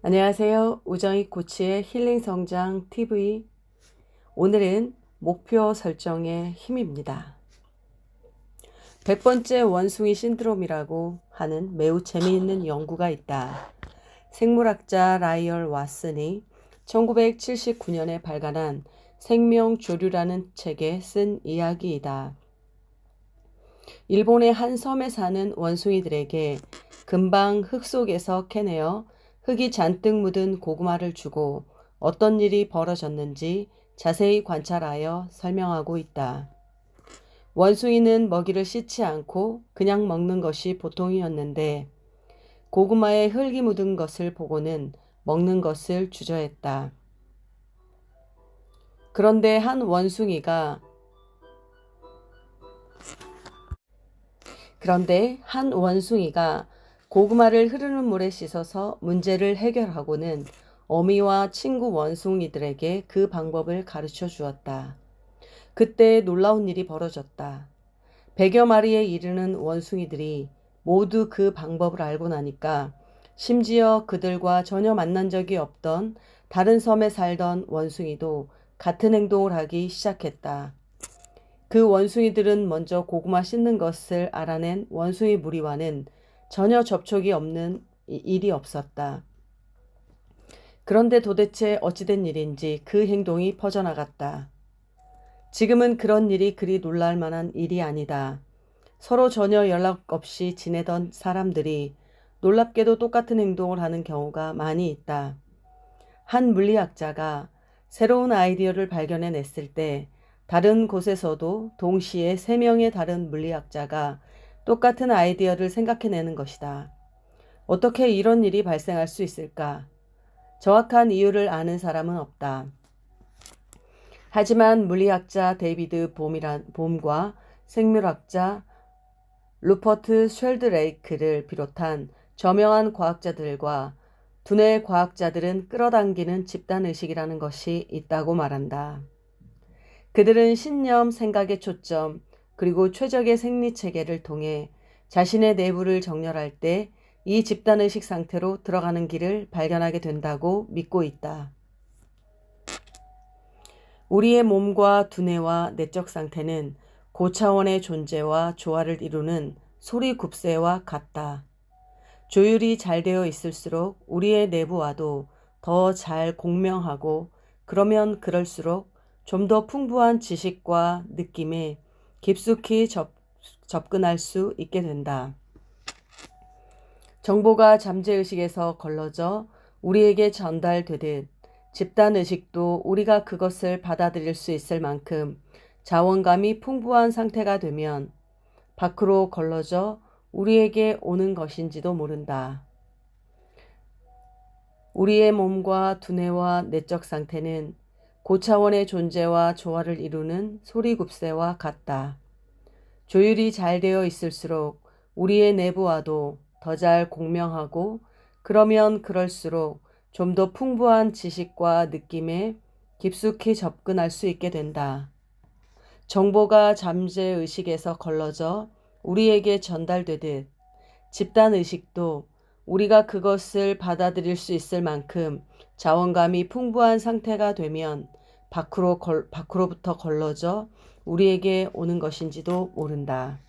안녕하세요. 우정이 코치의 힐링 성장 TV. 오늘은 목표 설정의 힘입니다. 100번째 원숭이 신드롬이라고 하는 매우 재미있는 연구가 있다. 생물학자 라이얼 왓슨이 1979년에 발간한 생명조류라는 책에 쓴 이야기이다. 일본의 한 섬에 사는 원숭이들에게 금방 흙 속에서 캐내어 흙이 잔뜩 묻은 고구마를 주고 어떤 일이 벌어졌는지 자세히 관찰하여 설명하고 있다. 원숭이는 먹이를 씻지 않고 그냥 먹는 것이 보통이었는데 고구마에 흙이 묻은 것을 보고는 먹는 것을 주저했다. 그런데 한 원숭이가 그런데 한 원숭이가 고구마를 흐르는 물에 씻어서 문제를 해결하고는 어미와 친구 원숭이들에게 그 방법을 가르쳐 주었다. 그때 놀라운 일이 벌어졌다. 백여 마리에 이르는 원숭이들이 모두 그 방법을 알고 나니까 심지어 그들과 전혀 만난 적이 없던 다른 섬에 살던 원숭이도 같은 행동을 하기 시작했다. 그 원숭이들은 먼저 고구마 씻는 것을 알아낸 원숭이 무리와는 전혀 접촉이 없는 일이 없었다. 그런데 도대체 어찌된 일인지 그 행동이 퍼져나갔다. 지금은 그런 일이 그리 놀랄 만한 일이 아니다. 서로 전혀 연락 없이 지내던 사람들이 놀랍게도 똑같은 행동을 하는 경우가 많이 있다. 한 물리학자가 새로운 아이디어를 발견해냈을 때 다른 곳에서도 동시에 세 명의 다른 물리학자가 똑같은 아이디어를 생각해내는 것이다. 어떻게 이런 일이 발생할 수 있을까? 정확한 이유를 아는 사람은 없다. 하지만 물리학자 데이비드 봄이란, 봄과 생물학자 루퍼트 쉘드레이크를 비롯한 저명한 과학자들과 두뇌 과학자들은 끌어당기는 집단의식이라는 것이 있다고 말한다. 그들은 신념, 생각의 초점, 그리고 최적의 생리 체계를 통해 자신의 내부를 정렬할 때 이 집단의식 상태로 들어가는 길을 발견하게 된다고 믿고 있다. 우리의 몸과 두뇌와 내적 상태는 고차원의 존재와 조화를 이루는 소리 굽새와 같다. 조율이 잘 되어 있을수록 우리의 내부와도 더 잘 공명하고 그러면 그럴수록 좀 더 풍부한 지식과 느낌에 깊숙이 접, 접근할 수 있게 된다. 정보가 잠재의식에서 걸러져 우리에게 전달되듯 집단의식도 우리가 그것을 받아들일 수 있을 만큼 자원감이 풍부한 상태가 되면 밖으로 걸러져 우리에게 오는 것인지도 모른다. 우리의 몸과 두뇌와 내적 상태는 고차원의 존재와 조화를 이루는 소리굽새와 같다. 조율이 잘 되어 있을수록 우리의 내부와도 더 잘 공명하고 그러면 그럴수록 좀 더 풍부한 지식과 느낌에 깊숙이 접근할 수 있게 된다. 정보가 잠재의식에서 걸러져 우리에게 전달되듯 집단의식도 우리가 그것을 받아들일 수 있을 만큼 자원감이 풍부한 상태가 되면 밖으로 걸, 밖으로부터 걸러져 우리에게 오는 것인지도 모른다.